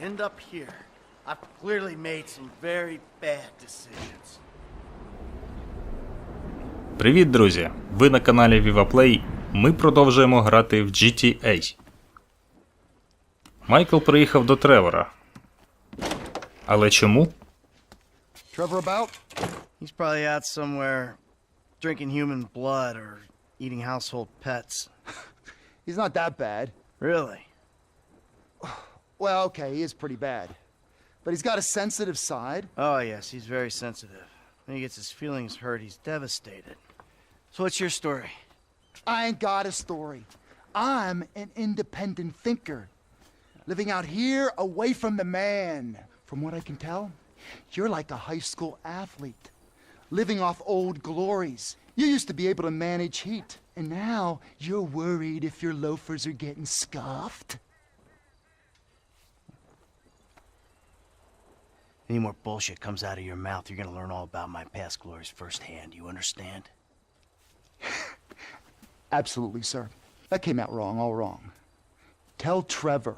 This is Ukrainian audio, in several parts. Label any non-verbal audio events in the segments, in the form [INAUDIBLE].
end up here? I've clearly made some very bad decisions. Привіт, друзі! Ви на каналі VivaPlay. Ми продовжуємо грати в GTA. Майкл приїхав до Тревора. Але чому? Trevor about? He's probably out somewhere drinking human blood or eating household pets. He's not that bad. Really? Well, okay, he is pretty bad. But he's got a sensitive side. Oh, yes, he's very sensitive. When he gets his feelings hurt, he's devastated. So, what's your story? I ain't got a story. I'm an independent thinker. Living out here away from the man. From what I can tell, you're like a high school athlete. Living off old glories. You used to be able to manage heat. And now you're worried if your loafers are getting scuffed. Any more bullshit comes out of your mouth, you're gonna learn all about my past glories firsthand. You understand? [LAUGHS] Absolutely, sir. That came out wrong, all wrong. Tell Trevor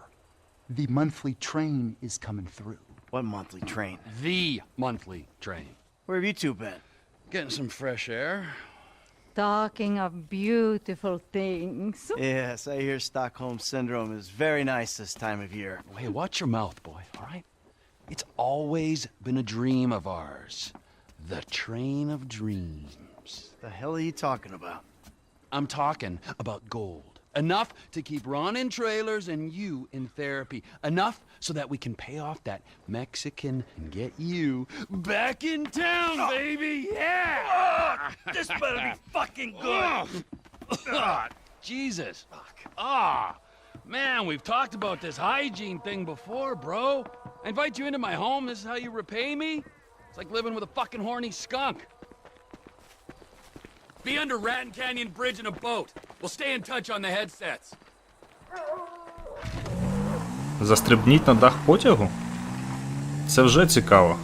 the monthly train is coming through. What monthly train? The monthly train. Where have you two been? Getting some fresh air. Talking of beautiful things. Yes, I hear Stockholm Syndrome is very nice this time of year. Hey, watch your mouth, boy, all right? It's always been a dream of ours. The train of dreams. The hell are you talking about? I'm talking about gold. Enough to keep Ron in trailers and you in therapy. Enough so that we can pay off that Mexican and get you back in town, baby. Yeah! This better be [LAUGHS] fucking good. Ah, Jesus. Fuck. Ah, man, we've talked about this hygiene thing before, bro. I invite you into my home. This is how you repay me? It's like living with a fucking horny skunk. Be under Ratton Canyon Bridge in a boat. We'll stay in touch on the headsets. Застрибніть на дах потягу? Це вже цікаво.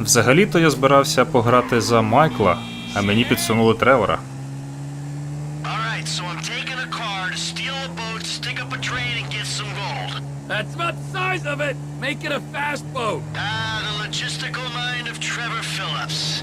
Взагалі-то я збирався пограти за Майкла, а мені підсунули Тревора. Size of it. Make it a fast boat. Ah, the logistical mind of Trevor Phillips.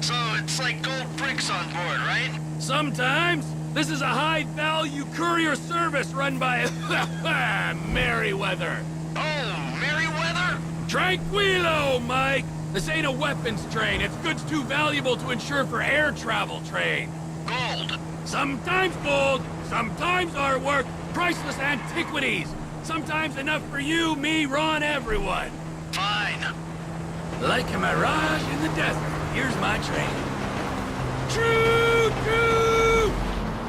So it's like gold bricks on board, right? Sometimes this is a high-value courier service run by [LAUGHS] Merryweather. Oh, Merryweather? Tranquilo, Mike! This ain't a weapons train. It's goods too valuable to insure for air travel train. Gold. Sometimes gold, sometimes artwork, priceless antiquities. Sometimes enough for you, me, Ron, everyone. Fine. Like a mirage in the desert, here's my train. Choo-choo!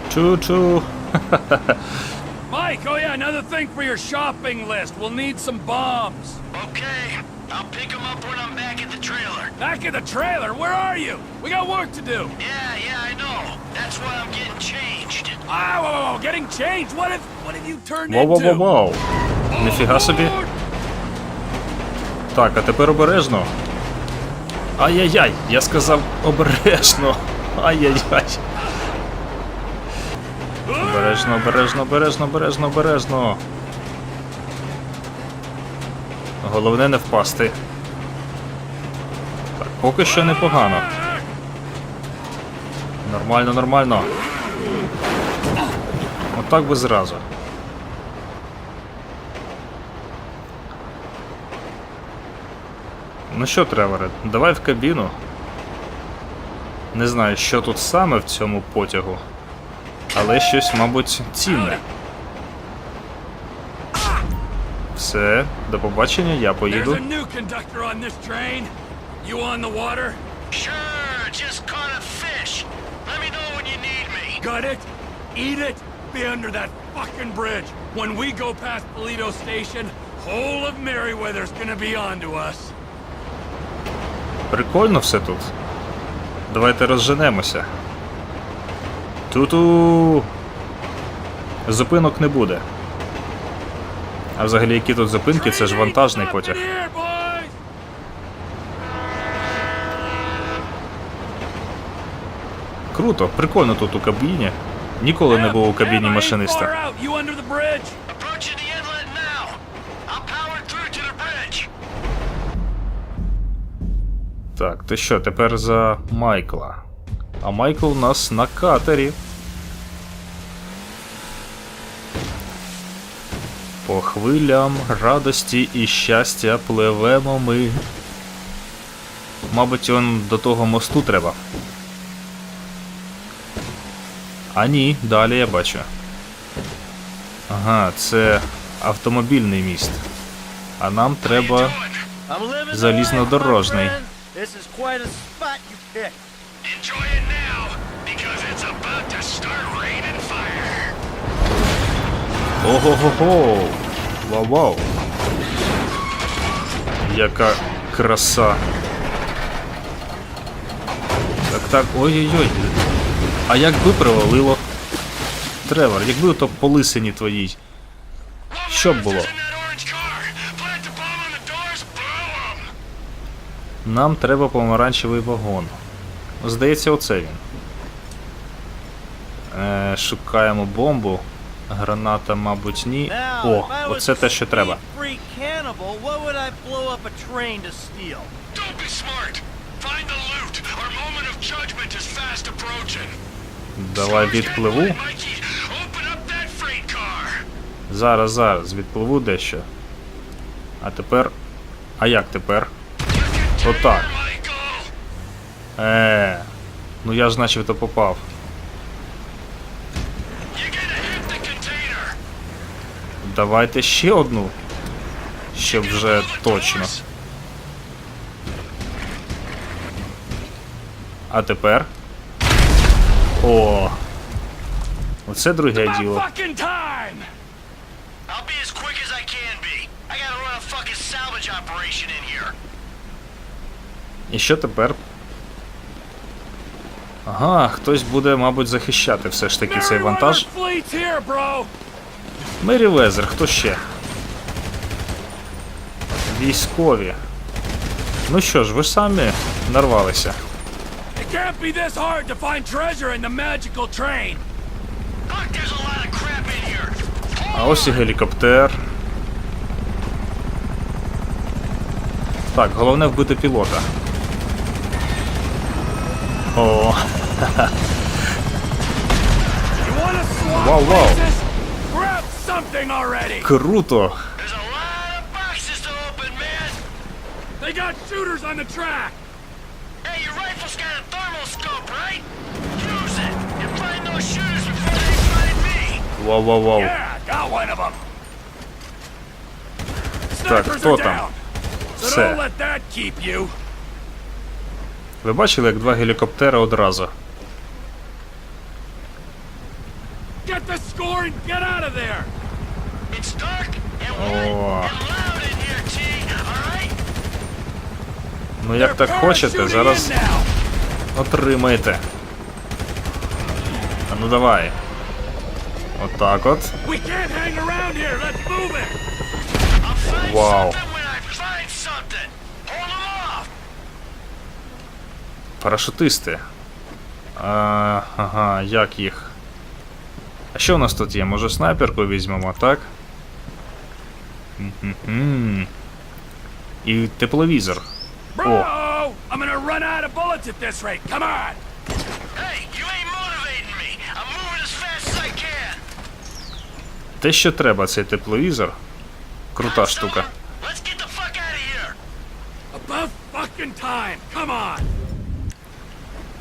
Choo-choo. [LAUGHS] Mike, oh yeah, another thing for your shopping list. We'll need some bombs. Okay. I'll pick them up when I'm back at the trailer. Back at the trailer? Where are you? We got work to do. Yeah, yeah, I know. That's why I'm getting changed. Ah, whoa, whoa, getting changed? What have, what have you turned into? Воу-воу-воу-воу. Ніфіга собі. Так, а тепер обережно. Ай-яй-яй, я сказав обережно. Ай-яй-яй. Обережно, обережно, обережно, обережно, обережно. Головне не впасти. Так, поки що непогано. Нормально, нормально. Отак би зразу. Ну що, Треворе, давай в кабіну. Не знаю, що тут саме в цьому потягу, але щось, мабуть, цінне. Все, до побачення, я поїду. a new conductor on this train. You on the water? Sure, just caught a fish. Let me know when you need me. Got it? Eat it? Be under that fucking bridge. When we go past Polito Station, whole of Merryweather's gonna be on to us. Прикольно все тут. Давайте розженемося. Ту-ту. Зупинок не буде. А взагалі, які тут зупинки, це ж вантажний потяг. Круто, прикольно тут у кабіні ніколи не був у кабіні машиниста. Так, ти що, тепер за Майкла? А Майкл у нас на катері. По хвилям радості і щастя пливемо ми. Мабуть, він до того мосту треба. А ні, далі я бачу. Ага, це автомобільний міст. А нам треба. Залізнодорожний. Ого-го-го! Вау-вау! Яка краса! Так, так, ой-ой-ой. А якби привалило? Тревор, якби то по лисині твоїй. Що б було? Нам треба помаранчевий вагон. Здається, оце він. Е, шукаємо бомбу. Граната, мабуть, ні. О, оце те, що треба. Don't be smart. Find the loot. Our moment of judgment is fast approaching. Давай відпливу. Зараз, зараз, відпливу дещо. А тепер. А як тепер? Отак. Е. Ну я ж начебто попав. Давайте ще одну. Щоб вже точно. А тепер. О. Оце друге діло. І що тепер? Ага, хтось буде, мабуть, захищати все ж таки цей вантаж. Мері Везер, хто ще? Військові. Ну що ж, ви самі нарвалися. It can't be this hard to find treasure in the magical train. Fuck, there's a lot of crap in here. А ось і гелікоптер. Так, головне вбити пілота. О, You wanna swap Whoa, whoa. places? Grab something already. круто! There's a lot of boxes to open, man. They got shooters on the track. Hey, your rifle's got a them. Так, хто там? Все. Ви бачили, як два гелікоптери одразу? Ну як так хочете, зараз отримаєте. А ну давай. Отак от. We can't hang around here. Let's move it. I'll find Wow. something when I find something. Hold 'em off. Парашутисти. А, ага, як їх? А що у нас тут є? Може снайперку візьмемо, так? Мгм. І тепловізор. Bro, Те, що треба, цей тепловізор. Крута штука.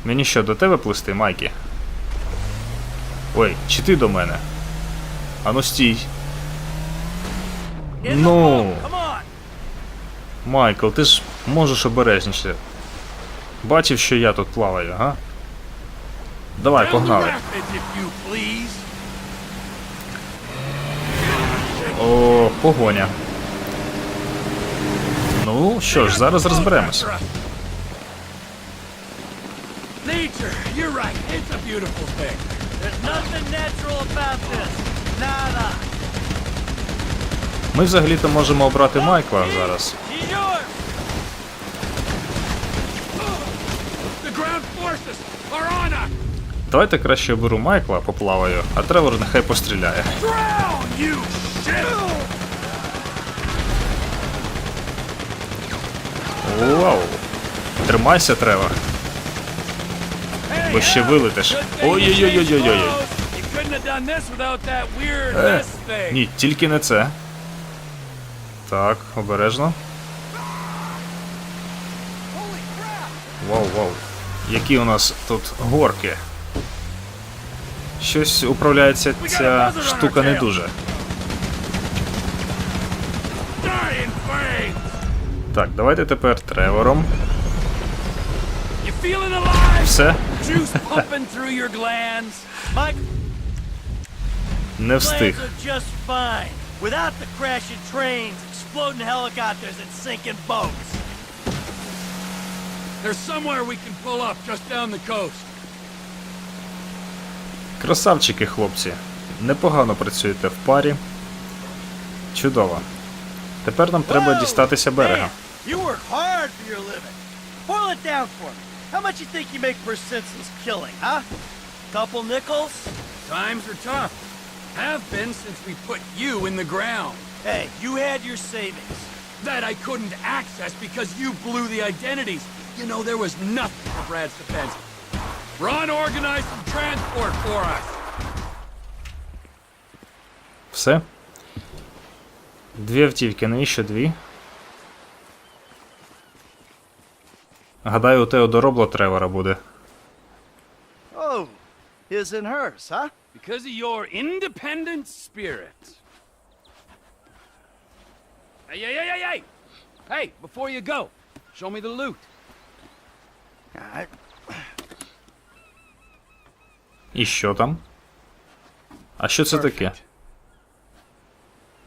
Мені що, до тебе плисти, Майкі? Ой, чи ти до мене? Ану стій. Ну, Майкл, ти ж можеш обережніше. Бачив, що я тут плаваю, га? Давай, погнали. Rapids, if you please. О, погоня. Ну що ж, зараз розберемось. Ми взагалі-то можемо обрати Майкла зараз. Давайте краще оберу Майкла, поплаваю, а Тревор нехай постріляє. Вау! Тримайся, Тревор. Бо ще вилетиш. Ой-ой-ой-ой-ой-ой. Е. Ні, тільки не це. Так, обережно. Вау, вау. Які у нас тут горки. Щось управляється ця штука не дуже. Так, давайте тепер Тревором. Все, не встиг. Without the crashing trains, exploding helicopters, and sinking boats. There's somewhere we can pull up just down the coast. Красавчики, хлопці. Непогано працюєте в парі. Чудово. Тепер нам треба дістатися берега. Man, you work hard for your living. Boil it down for me. How much you think you make per senseless killing, huh? Couple nickels? Times are tough. Have been since we put you in the ground. Hey, you had your savings. That I couldn't access because you blew the identities. You know, there was nothing for Brad's defense. Ron organized some transport for us. Все. Дві автівки, навіщо дві? Гадаю, у Теодоробла Тревора буде. Oh, his and hers, huh? Because of your independent spirit. Hey, hey, hey, hey, hey! Hey, before you go, show me the loot. I, І що там? А що це таке?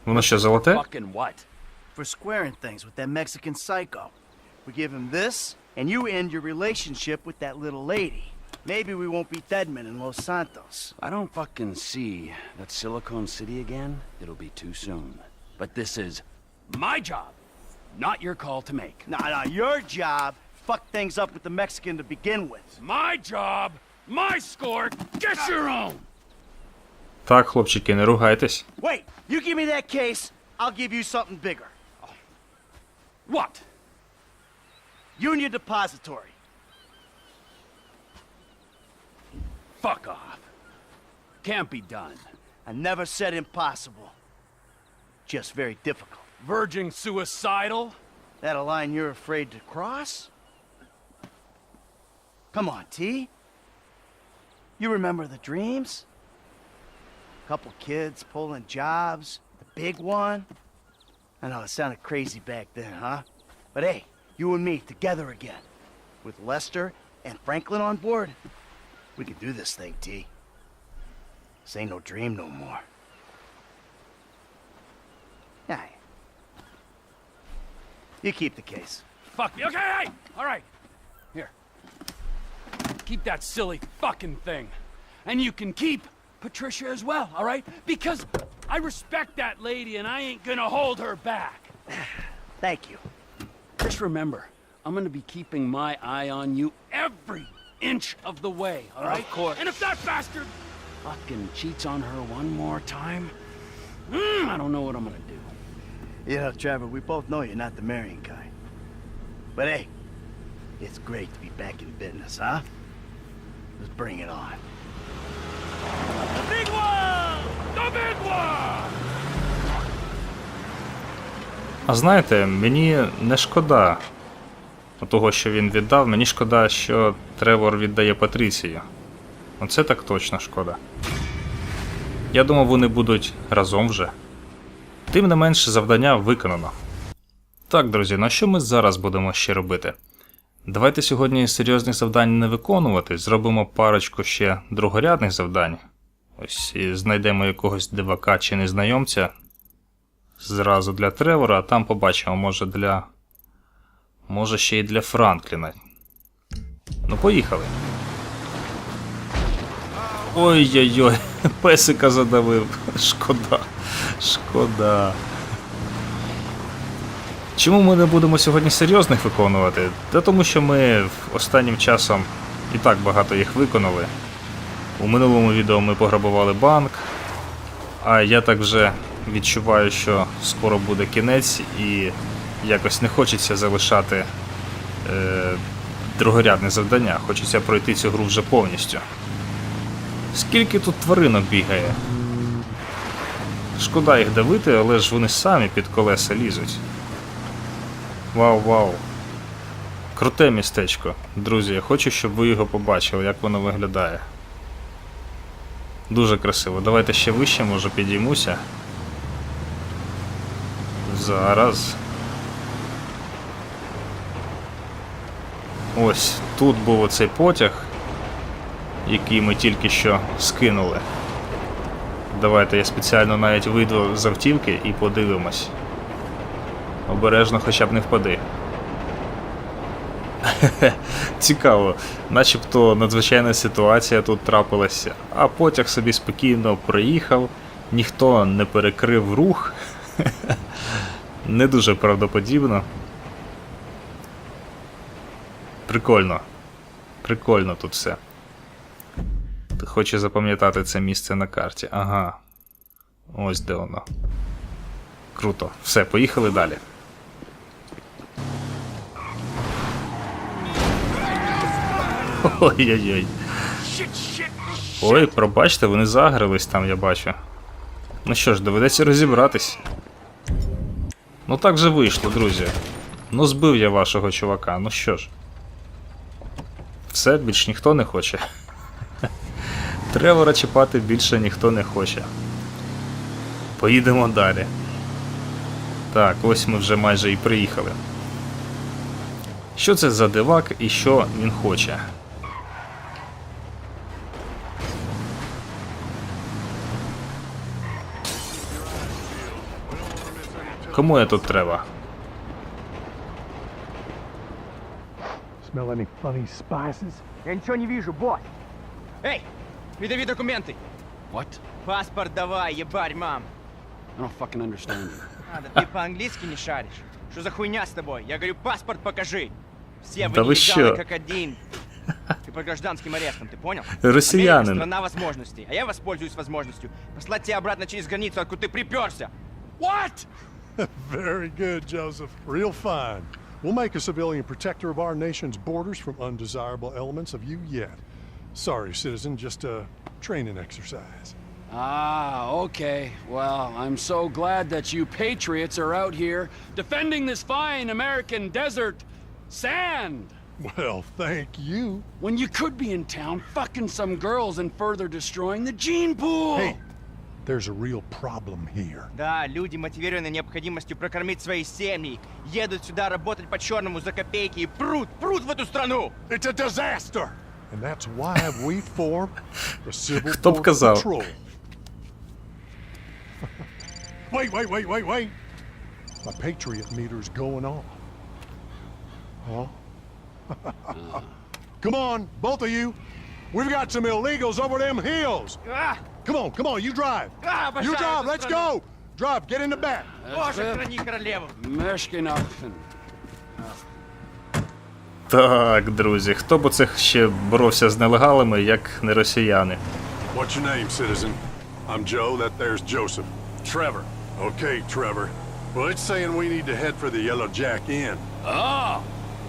Воно що, золоте? Fucking what? for squaring things with that Mexican psycho. We give him this, and you end your relationship with that little lady. Maybe we won't be deadmen in Los Santos. I don't fucking see that Silicon City again. It'll be too soon. But this is My job, not your call to make. Nah, nah, your job fucked things up with the Mexican to begin with. My job, my score, get your own! Так, хлопчики, не ругайтесь. Wait, you give me that case, I'll give you something bigger. What? Union Depository. Fuck off. Can't be done. I never said impossible. Just very difficult. Verging suicidal? That a line you're afraid to cross? Come on, T. You remember the dreams? A Couple kids pulling jobs, the big one. I know it sounded crazy back then, huh? But hey, you and me together again. With Lester and Franklin on board, we can do this thing, T. This ain't no dream no more. Aye. You keep the case. Fuck me. Okay, hey! Alright. Here. Keep that silly fucking thing. And you can keep Patricia as well, alright? Because I respect that lady and I ain't gonna hold her back. [SIGHS] Thank you. Just remember, I'm gonna be keeping my eye on you every inch of the way, alright? Of course. And if that bastard fucking cheats on her one more time, mm, I don't know what I'm gonna do. You know, Trevor, we both know you're not the marrying kind. But hey, it's great to be back in business, huh? Let's bring it on. The big one! The big one! А знаєте, мені не шкода того, що він віддав, мені шкода, що Тревор віддає Патріцію. Оце так точно шкода. Я думав, вони будуть разом вже. Тим не менш, завдання виконано. Так, друзі, на що ми зараз будемо ще робити? Давайте сьогодні серйозних завдань не виконувати, зробимо парочку ще другорядних завдань. Ось і знайдемо якогось дивака чи незнайомця, зразу для Тревора, а там побачимо, може для. Може ще й для Франкліна. Ну, поїхали. Ой-ой-ой, [LAUGHS] песика задавив. Шкода. Шкода. Чому ми не будемо сьогодні серйозних виконувати? Та тому що ми останнім часом і так багато їх виконали. У минулому відео ми пограбували банк, а я так вже відчуваю, що скоро буде кінець і якось не хочеться залишати е, другорядне завдання. Хочеться пройти цю гру вже повністю. Скільки тут тваринок бігає? Шкода їх давити, але ж вони самі під колеса лізуть. Вау, вау. Круте містечко. Друзі, я хочу, щоб ви його побачили, як воно виглядає. Дуже красиво. Давайте ще вище, може підіймуся. Зараз. Ось тут був оцей потяг, який ми тільки що скинули. Давайте я спеціально навіть вийду з автівки і подивимось. Обережно хоча б не впади. [LAUGHS] Цікаво, начебто надзвичайна ситуація тут трапилася, а потяг собі спокійно проїхав, ніхто не перекрив рух. [LAUGHS] Не дуже правдоподібно. Прикольно. Прикольно тут все. Хочу запам'ятати це місце на карті. Ага. Ось де воно. Круто. Все, поїхали далі. Ой-ой-ой. Ой, пробачте, вони загрились там, я бачу. Ну що ж, доведеться розібратись. Ну так же вийшло, друзі. Ну збив я вашого чувака, ну що ж. Все, більш ніхто не хоче. [LAUGHS] Тревора чіпати більше ніхто не хоче. Поїдемо далі. Так, ось ми вже майже і приїхали. Що це за дивак і що він хоче? Кому я тут треба? Smell any funny spices? Я ничего не вижу, босс. Эй, видави документы. What? Паспорт давай, ебарь, мам. I don't fucking understand you. А, да ты по-английски не шаришь. Что за хуйня с тобой? Я говорю, паспорт покажи. Все вы Да вы нелегалы чё? как один. Ты под гражданским арестом, ты понял? Россиянин. Америка страна возможностей, а я воспользуюсь возможностью послать тебя обратно через границу, откуда ты приперся. What? [LAUGHS] Very good, Joseph. Real fine. We'll make a civilian protector of our nation's borders from undesirable elements of you yet. Sorry, citizen, just a training exercise. Ah, okay. Well, I'm so glad that you patriots are out here defending this fine American desert sand. Well, thank you. When you could be in town fucking some girls and further destroying the gene pool. Hey, there's a real problem here. Да, люди, мотивированные необходимостью прокормить свои семьи, едут сюда работать по-черному за копейки и прут, прут в эту страну! It's a disaster! And that's why we formed the Civil Хто б Border казав? [LAUGHS] Patrol. wait, wait, wait, wait, wait! My Patriot meter's going off. Huh? [LAUGHS] come on, both of you. We've got some illegals over them hills. А, Come on, come on, you drive. а, You drive, let's go. Drive, get in the back. Боже, храни королеву! Meshkinoffen. Так, друзі, хто б оце ще боровся з нелегалами, як не росіяни? What's your name, citizen? I'm Joe, that there's Joseph. Trevor. Okay, Trevor. Well, it's saying we need to head for the Yellow Jack Inn. Oh,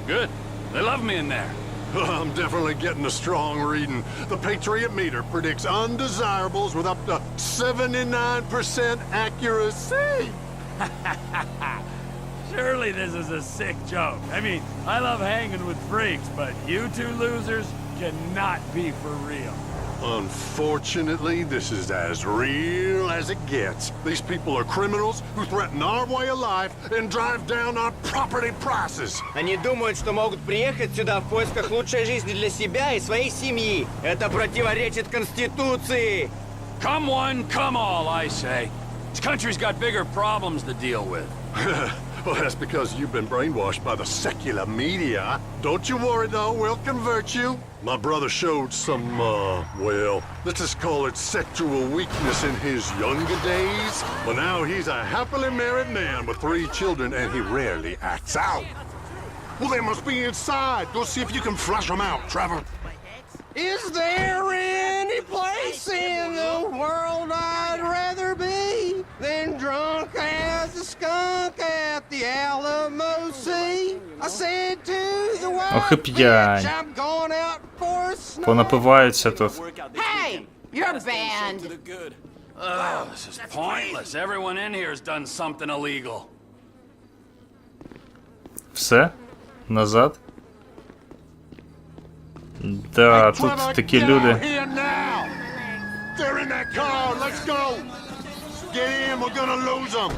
good. They love me in there. [LAUGHS] I'm definitely getting a strong reading. The Patriot meter predicts undesirables with up to 79% accuracy. [LAUGHS] Surely this is a sick joke. I mean, I love hanging with freaks, but you two losers cannot be for real. Unfortunately, this is as real as it gets. These people are criminals who threaten our way of life and drive down our property prices. Они думают, что могут приехать сюда в поисках лучшей жизни для себя и своей семьи. Это противоречит Конституции. Come one, come all, I say. This country's got bigger problems to deal with. [LAUGHS] well, that's because you've been brainwashed by the secular media. Don't you worry, though. We'll convert you. My brother showed some, uh, well, let's just call it sexual weakness in his younger days. But now he's a happily married man with three children, and he rarely acts out. Well, they must be inside. Go see if you can flush them out, Trevor. Is there any place in the world I'd rather be than drunk skunk at the Alamo Sea? I said to the wild Ох і п'янь. bitch, I'm going out for a snow. Понапиваються тут. Hey, you're banned. Oh, this is pointless. Everyone in here has done something illegal. Все? Назад? Да, тут Trevor, такі get люди. out here now! They're in that car. Let's go. Get in. We're gonna lose them.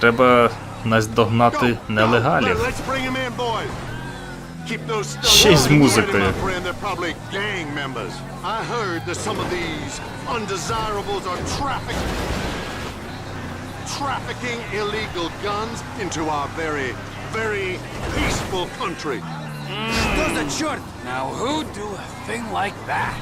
Треба наздогнати нелегалів. Let's bring them in, boys. Keep those stuff Ще й з музикою. my friend. They're probably gang members. I heard that some of these undesirables are trafficking trafficking illegal guns into our very, very peaceful country. Что за черт? Now, who'd do a thing like that?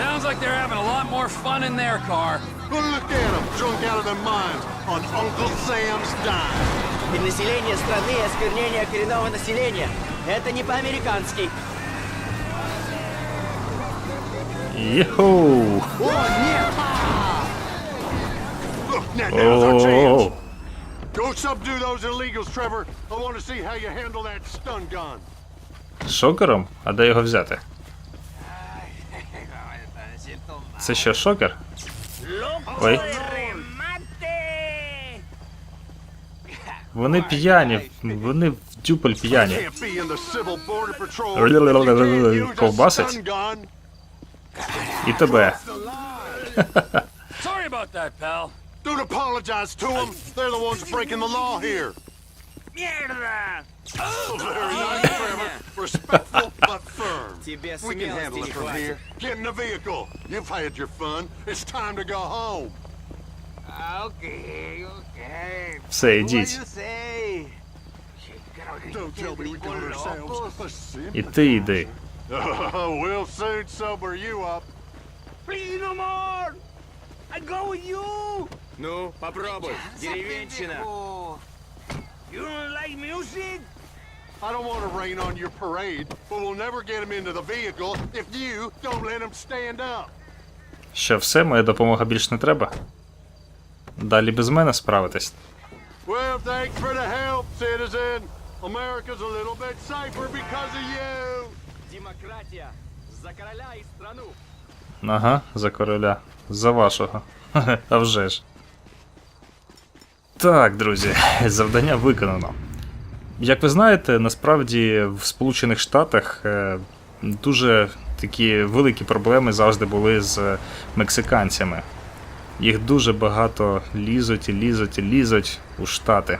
Sounds like they're having a lot more fun in their car. Well, look at them, drunk out of their minds On Uncle Sam's dime. Перенаселение страны и осквернение коренного населения. Это не по-американски. Йоу! Our chance. О, Go subdue those illegals, Trevor. I want to see how you handle that stun gun. Шокером? А де його взяти? [LAUGHS] Це що, шокер? Ой. Вони п'яні, вони в дюпель п'яні. Can't be in the civil border patrol. You can't use a Ковбасить. stun gun. І тебе. Sorry about that, pal. Don't apologize to them. They're the ones breaking the law here. Мierda! Oh, very nice, Trevor. Respectful but firm. Тебе We can handle смелости it не from here. хватит. Get in the vehicle. You've had your fun. It's time to go home. Все, sim. І ти йди. we'll soon sober you up. Please no more! I go with you! Ну, попробуй, деревенщина. You don't like music? I don't want to rain on your parade, but we'll never get him into the vehicle if you don't let him stand up. Що, все, моя допомога більш не треба? Далі без мене справитись. Well, thanks for the help, citizen. America's a little bit safer because of you. Демократия! За короля и страну! Ага, за короля. За вашого. [LAUGHS] А вже ж. Так, друзі, [LAUGHS] завдання виконано. Як ви знаєте, насправді в Сполучених Штатах е, дуже такі великі проблеми завжди були з мексиканцями. Їх дуже багато лізуть і лізуть і лізуть у Штати.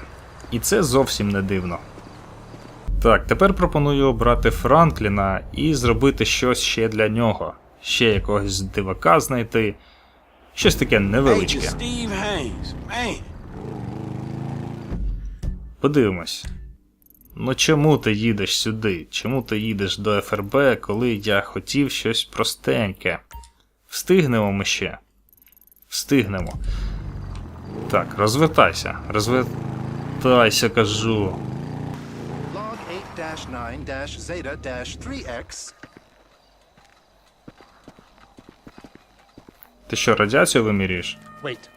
І це зовсім не дивно. Так, тепер пропоную обрати Франкліна і зробити щось ще для нього. Ще якогось дивака знайти. Щось таке невеличке. Подивимось. Ну чому ти їдеш сюди? Чому ти їдеш до ФРБ, коли я хотів щось простеньке? Встигнемо ми ще. Встигнемо. Так, розвертайся. Розвертайся, кажу. Log 8-9-Zeta-3X. Ти що, радіацію вимірюєш? Wait.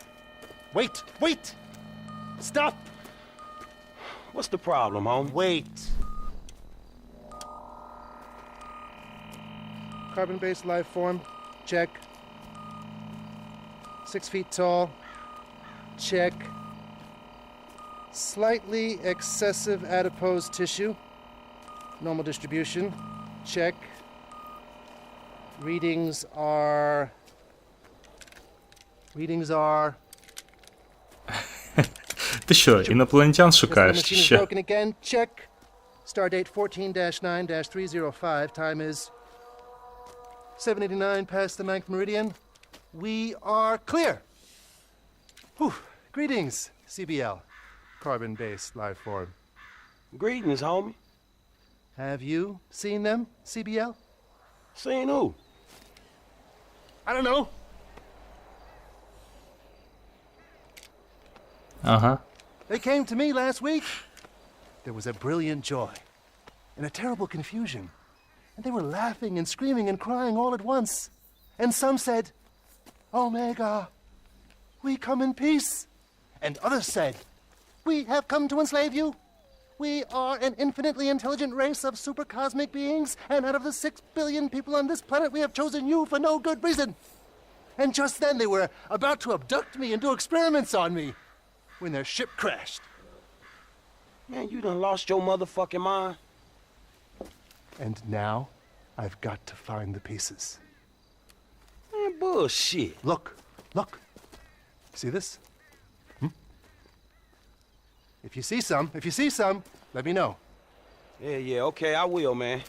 Wait, wait! Stop! What's the problem, home? Wait. Carbon based life form. Check. Six feet tall. Check. Slightly excessive adipose tissue. Normal distribution. Check. Readings are. Readings are. [LAUGHS] Ти що, інопланетян Yes, the шукаєш? чи machine is Що? broken again. Check. Stardate 14-9-305. Time is 789 past the ninth meridian. we are clear. Whew. Greetings, CBL, carbon based life form. Greetings, homie. Have you seen them, CBL? Seen who? I don't know. Uh huh. They came to me last week. There was a brilliant joy and a terrible confusion. And they were laughing and screaming and crying all at once. And some said, Omega, we come in peace. And others said, we have come to enslave you? We are an infinitely intelligent race of supercosmic beings, and out of the six billion people on this planet, we have chosen you for no good reason. And just then they were about to abduct me and do experiments on me when their ship crashed. Man, you done lost your motherfucking mind. And now I've got to find the pieces. Man, bullshit. Look, look. See this? Hmm? If you see some, if you see some, let me know. Yeah, yeah, okay, I will, man.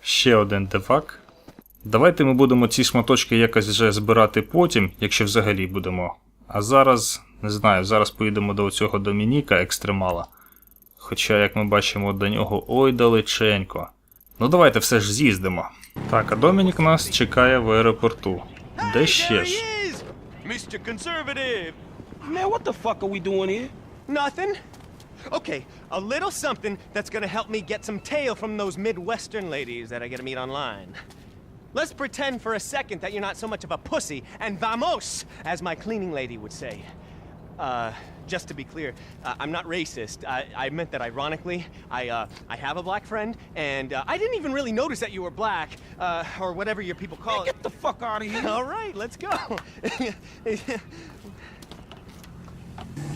Ще один дефак. Давайте ми будемо ці шматочки якось вже збирати потім, якщо взагалі будемо. А зараз, не знаю, зараз поїдемо до цього Домініка екстремала. Хоча, як ми бачимо, до нього ой далеченько. Ну давайте все ж з'їздимо. Так, а Домінік нас чекає в аеропорту. Де ще ж? is! Mr. Conservative! Man, what the fuck are we doing here? Nothing. Okay, a little something that's gonna help me get some tail from those Midwestern ladies that I get to meet online. Let's pretend for a second that you're not so much of a pussy and vamos, as my cleaning lady would say. Uh, just to be clear, uh, I'm not racist. I, I meant that ironically. I, uh, I have a black friend, and uh, I didn't even really notice that you were black, uh, or whatever your people call it. Get the fuck out of here. [LAUGHS] All right, let's go. [LAUGHS]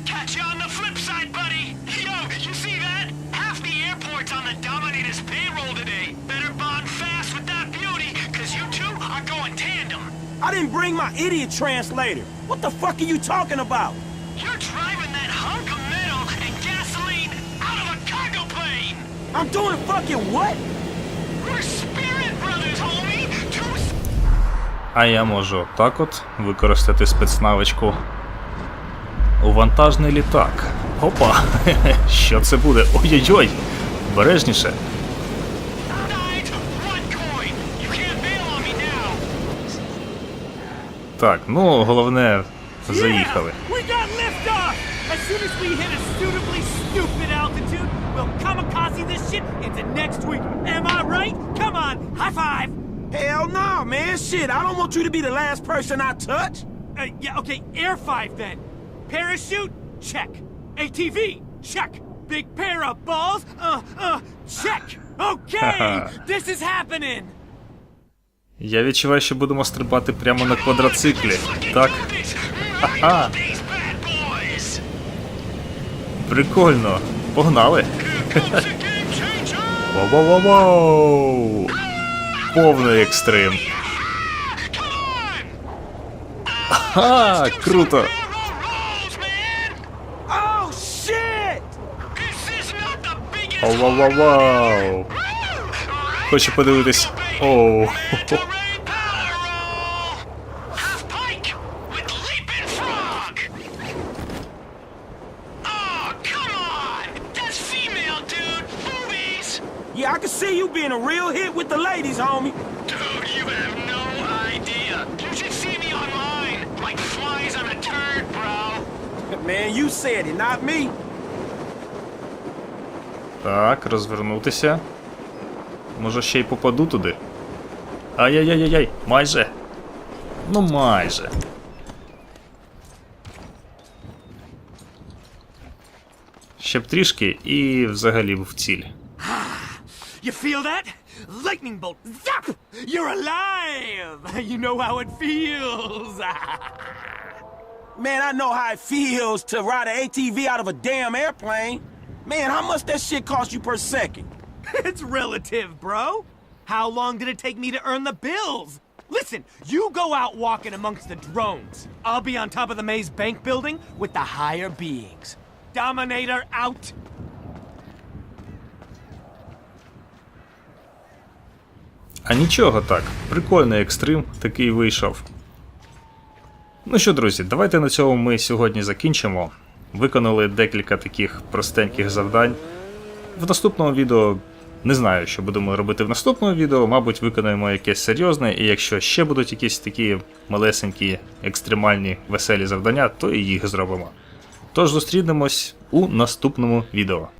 Catch you on the flip side, buddy! Yo, you see that? Half the airport's on the Dominator's payroll today. Better bond fast with that beauty, cause you two are going tandem. I didn't bring my idiot translator. What the fuck are you talking about? You're driving that hunk of metal and gasoline out of a cargo plane! I'm doing a fucking what? We're spirit brothers, homie! Two А я можу так от використати спецнавичку. У вантажний літак. Опа! Що це буде? Ой-ой-ой! Бережніше. Так, ну головне, заїхали. We got liftoff! As soon as we hit a suitably stupid altitude, we'll kamikaze this shit into next week. Am I right? Come on, high five! Hell no, man. Shit, I don't want you to be the last person I touch. Uh, yeah, okay, air five then. Parachute? Check. ATV? Check. Big pair of balls? Uh, uh, check. [LAUGHS] Okay, [LAUGHS] this is happening. Я відчуваю, що будемо стрибати прямо на квадроциклі. Так. Прикольно. Погнали. Comes a game changer! Воу-воу-воу! Повний екстрим. Ха! Круто! Oh, Вау-вау-вау! Хочу подивитись. Оу. to ladies, homie. Dude, you have no idea. You should see me online. Like flies on a turd, bro. Man, you said it, not me. Так, розвернутися. Може ще й попаду туди. Ай-яй-яй-яй, майже. Ну майже. Ще б трішки і взагалі був в ціль. You feel that? Lightning bolt! Zap! You're alive! [LAUGHS] You know how it feels! [LAUGHS] Man, I know how it feels to ride an ATV out of a damn airplane. Man, how much that shit cost you per second? [LAUGHS] it's relative, bro. How long did it take me to earn the bills? Listen, you go out walking amongst the drones. I'll be on top of the Maze Bank building with the higher beings. Dominator out! А нічого так, прикольний екстрим такий вийшов. Ну що, друзі, давайте на цьому ми сьогодні закінчимо. Виконали декілька таких простеньких завдань. В наступному відео не знаю, що будемо робити в наступному відео, мабуть, виконаємо якесь серйозне, і якщо ще будуть якісь такі малесенькі, екстремальні, веселі завдання, то і їх зробимо. Тож зустрінемось у наступному відео.